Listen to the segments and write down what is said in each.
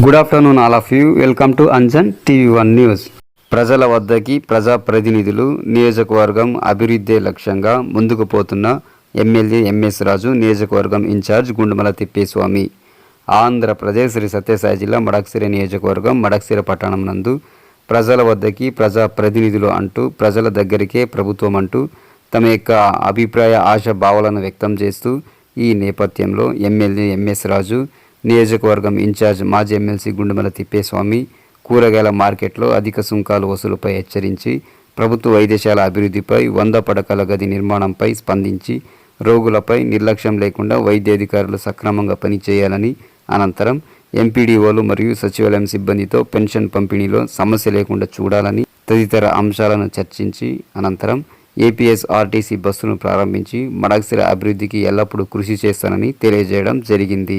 Good afternoon all of you welcome to Anjan TV one news ప్రజల వద్దకి ప్రజా ప్రతినిధులు నియోజకవర్గం అభివృద్ధి లక్ష్యంగా ముందుకు పోతున్న ఎమ్మెల్యే ఎంఎస్ రాజు నియోజకవర్గం ఇన్ఛార్జ్ గుండుమల తిప్పేస్వామి. ఆంధ్రప్రదేశ్ శ్రీ సత్యసాయి జిల్లా మడక్సిర నియోజకవర్గం మడక్సిర పట్టణం నందు ప్రజల వద్దకి ప్రజా ప్రతినిధులు అంటూ ప్రజల దగ్గరికే ప్రభుత్వం అంటూ తమ యొక్క అభిప్రాయ ఆశ భావాలను వ్యక్తం చేస్తూ ఈ నేపథ్యంలో ఎమ్మెల్యే ఎంఎస్ రాజు నియోజకవర్గం ఇన్ఛార్జ్ మాజీ ఎమ్మెల్సీ గుండెమల తిప్పేస్వామి కూరగాయల మార్కెట్లో అధిక సుంకాలు వసూలుపై హెచ్చరించి ప్రభుత్వ వైద్యశాల అభివృద్ధిపై వంద పడకల గది నిర్మాణంపై స్పందించి రోగులపై నిర్లక్ష్యం లేకుండా వైద్యాధికారులు సక్రమంగా పనిచేయాలని అనంతరం ఎంపీడీఓలు మరియు సచివాలయం సిబ్బందితో పెన్షన్ పంపిణీలో సమస్య లేకుండా చూడాలని తదితర అంశాలను చర్చించి అనంతరం ఏపీఎస్ ఆర్టీసీ బస్సును ప్రారంభించి మడక్సిల అభివృద్ధికి ఎల్లప్పుడూ కృషి చేస్తానని తెలియజేయడం జరిగింది.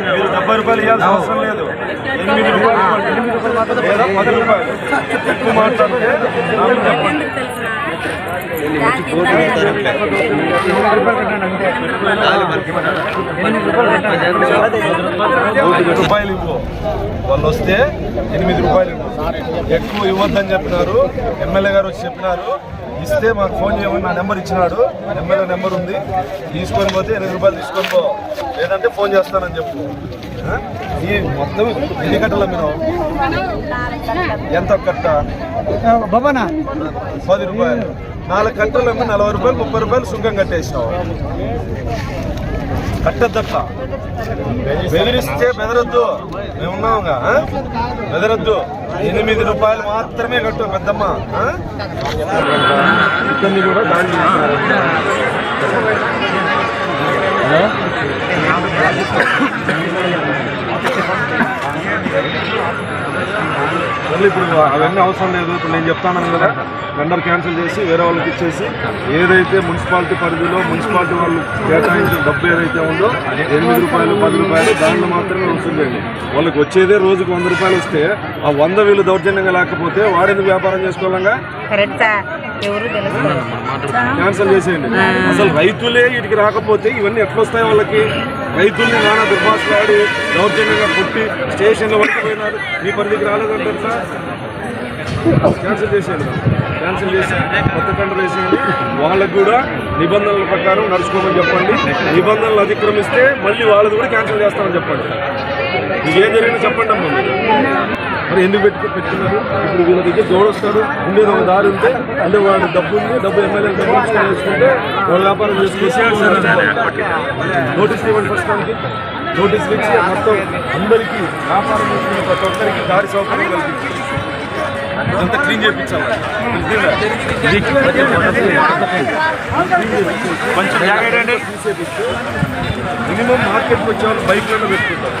మీరు డెబ్బై రూపాయలు ఇవ్వాల్సిన అవసరం లేదు ఎనిమిది రూపాయలు పది రూపాయలు ఎక్కువ మాట్లాడితే రూపాయలు ఇవ్వు. వాళ్ళు వస్తే ఎనిమిది రూపాయలు ఇవ్వు. ఎక్కువ ఇవ్వద్దని చెప్పినారు. ఎమ్మెల్యే గారు వచ్చి చెప్పినారు. ఇస్తే మాకు ఫోన్ చేయమని నా నెంబర్ ఇచ్చినాడు. ఎమ్మెల్యే నెంబర్ ఉంది. తీసుకొని పోతే ఎనిమిది రూపాయలు తీసుకొని పో. లేదంటే ఫోన్ చేస్తానని చెప్పు. ఈ మొత్తం ఎన్ని కట్టల మీరు ఎంత కట్ట? భవనా పది రూపాయలు. నాలుగు కట్టలు ఏమో నలభై రూపాయలు ముప్పై రూపాయలు సుంకం కట్టేసినావు. కట్టద్దక్క బెదిరిస్తే బెదరొద్దు. మేము ఉన్నాముగా ఆ? బెదరొద్దు. ఎనిమిది రూపాయలు మాత్రమే కట్టు పెద్దమ్మ కూడా. మళ్ళీ ఇప్పుడు అవన్నీ అవసరం లేదు. ఇప్పుడు నేను చెప్తాను కదా టెండర్ క్యాన్సిల్ చేసి వేరే వాళ్ళకి ఇచ్చేసి ఏదైతే మున్సిపాలిటీ పరిధిలో మున్సిపాలిటీ వాళ్ళు కేటాయించిన డబ్బు ఏదైతే ఉందో ఎనిమిది రూపాయలు పది రూపాయలు దానిలో మాత్రమే వసూలు వాళ్ళకి వచ్చేదే రోజుకు వంద రూపాయలు వస్తే ఆ వంద వీళ్ళు దౌర్జన్యంగా లేకపోతే వాడిని వ్యాపారం చేసుకోవాలంగా? ఎవరు అసలు రైతులే వీటికి రాకపోతే ఇవన్నీ ఎట్లా వస్తాయి వాళ్ళకి? రైతుల్ని నానా దుర్భాషలు ఆడి దౌర్జన్యంగా పుట్టి స్టేషన్లో వరకు పోయినారు మీ పరిధికి రాలేదంటే క్యాన్సిల్ చేసేయండి క్యాన్సిల్ చేసి కొత్త టెండర్ వేసేయండి. వాళ్ళకు కూడా నిబంధనల ప్రకారం నడుచుకోమని చెప్పండి. నిబంధనలు అతిక్రమిస్తే మళ్ళీ వాళ్ళది కూడా క్యాన్సిల్ చేస్తామని చెప్పండి. ఏం జరిగిందో చెప్పండి అమ్మా మీరు. ఎందుకు పెట్టుకు పెట్టుకున్నారు? ఇప్పుడు వీళ్ళ దగ్గర జోడొస్తారు ఉండేది ఒక దారి ఉంటే అంటే వాడు డబ్బు ఉంది డబ్బు ఎమ్మెల్యే డబ్బు వేసుకుంటే వాళ్ళ వ్యాపారం చేసుకొచ్చి నోటీస్ ఇవ్వండి ఫస్ట్ దానికి నోటీస్ ఇచ్చి మొత్తం అందరికీ వ్యాపారం చేసుకునే ప్రతి ఒక్కరికి దారి సౌకర్యం అంతా క్లీన్ చేయించాలి. మినిమం మార్కెట్కి వచ్చే వాళ్ళు బైక్లలో పెట్టుకుంటారు.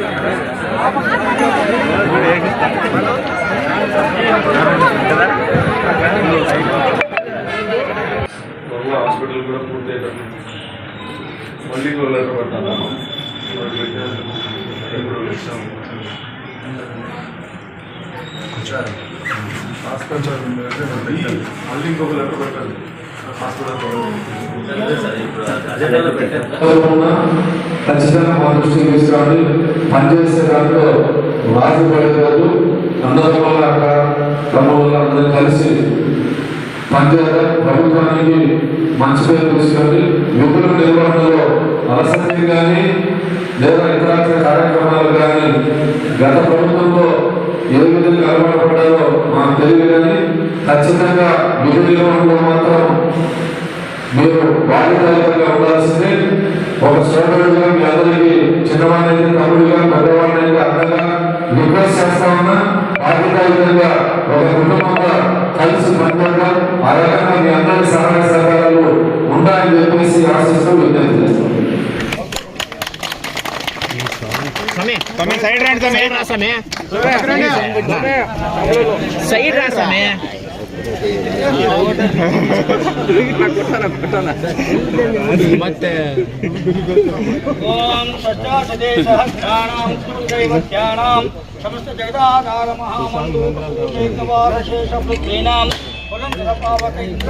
హాస్పిటల్ కూడా పూర్తయిపోయింది మళ్ళీ లెటర్ పెట్టాలా? మళ్ళీ ఇంకొక లెటర్ పెట్టాలి. ఖచ్చితంగా మా దృష్టికి తీసుకురండి పనిచేసే దాంట్లో రాజు పడేవాళ్ళు అందరి వల్ల తమ వల్ల అందరూ కలిసి పనిచేయాలి ప్రభుత్వానికి మంచి పేరు తీసుకొని యువకుల నిర్వహణలో అలసత్యం కానీ లేదా ఇతర కార్యక్రమాలు కానీ గత ప్రభుత్వంలో ఏ విధంగా నిలబడబడ్డారో మాకు తెలియదు కానీ ఖచ్చితంగా విధి నిర్వహణలో మాత్రం మీరు బాధ్యతగా ఉండాల్సిందే ఒక సోదరుడుగా మీ అందరికీ చిన్నవాడిని తమ్ముడిగా పెద్దవాడిని అందంగా రిక్వెస్ట్ చేస్తా ఉన్నా అధికారికంగా ఒక కుటుంబంగా కలిసి పనిచేద్దాం ఆ రకంగా మీ అందరి సహాయ సహకారాలు ఉండాలని చెప్పేసి ఆశిస్తూ విజ్ఞప్తి చేస్తాం సైడ్ రా సైడ్ రా ಮತ್ತೆ ಓಂ ಸಚ್ಚಾಸದೇ ಸಹಸ್ರಾಣಾಂ ಕುರುದೈವತ್ಯಾಣಾಂ ಸಮಸ್ತ ಜಗದಾಧಾರ ಮಹಾಮಂಡೋಕವಾರಶೇಷ ಪುತ್ರೀನಾಂ ಪುರಂದರ ಪಾವಕ ಇಂದ್ರ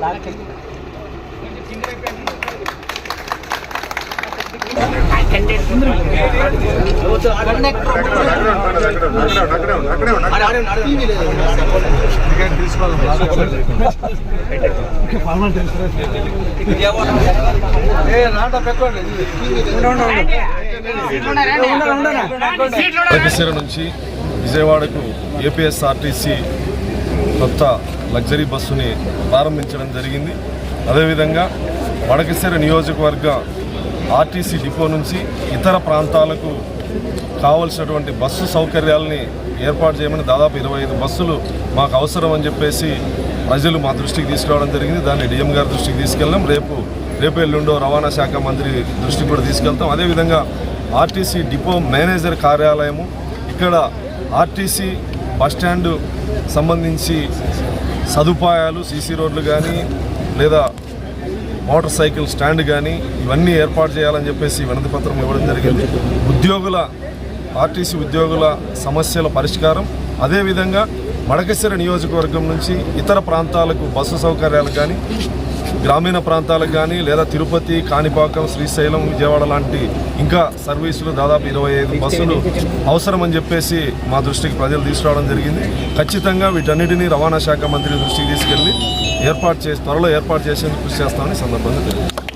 ਲੱਖ కార్తవీర్య నుంచి విజయవాడకు ఏపీఎస్ఆర్టీసీ కొత్త లగ్జరీ బస్సుని ప్రారంభించడం జరిగింది. అదేవిధంగా వడకసిర నియోజకవర్గ ఆర్టీసీ డిపో నుంచి ఇతర ప్రాంతాలకు కావలసినటువంటి బస్సు సౌకర్యాలని ఏర్పాటు చేయమని దాదాపు ఇరవై ఐదు బస్సులు మాకు అవసరం అని చెప్పేసి ప్రజలు మా దృష్టికి తీసుకురావడం జరిగింది. దాన్ని డిఎం గారి దృష్టికి తీసుకెళ్ళాం. రేపు రేపు ఎల్లుండో రవాణా శాఖ మంత్రి దృష్టికి కూడా తీసుకెళ్తాం. అదేవిధంగా ఆర్టీసీ డిపో మేనేజర్ కార్యాలయము ఇక్కడ ఆర్టీసీ బస్టాండ్ సంబంధించి సదుపాయాలు సీసీ రోడ్లు కానీ లేదా మోటార్ సైకిల్ స్టాండ్ కానీ ఇవన్నీ ఏర్పాటు చేయాలని చెప్పేసి వినతి పత్రం ఇవ్వడం జరిగింది. ఉద్యోగుల ఆర్టీసీ ఉద్యోగుల సమస్యల పరిష్కారం అదేవిధంగా మడకశిర నియోజకవర్గం నుంచి ఇతర ప్రాంతాలకు బస్సు సౌకర్యాలు కానీ గ్రామీణ ప్రాంతాలకు కానీ లేదా తిరుపతి కాణిపాకం శ్రీశైలం విజయవాడ లాంటి ఇంకా సర్వీసులు దాదాపు ఇరవై ఐదు బస్సులు అవసరమని చెప్పేసి మా దృష్టికి ప్రజలు తీసుకురావడం జరిగింది. ఖచ్చితంగా వీటన్నిటినీ రవాణా శాఖ మంత్రి దృష్టికి తీసుకెళ్ళి ఏర్పాటు చేసి త్వరలో ఏర్పాటు చేసేందుకు కృషి చేస్తామని సందర్భంగా తెలియదు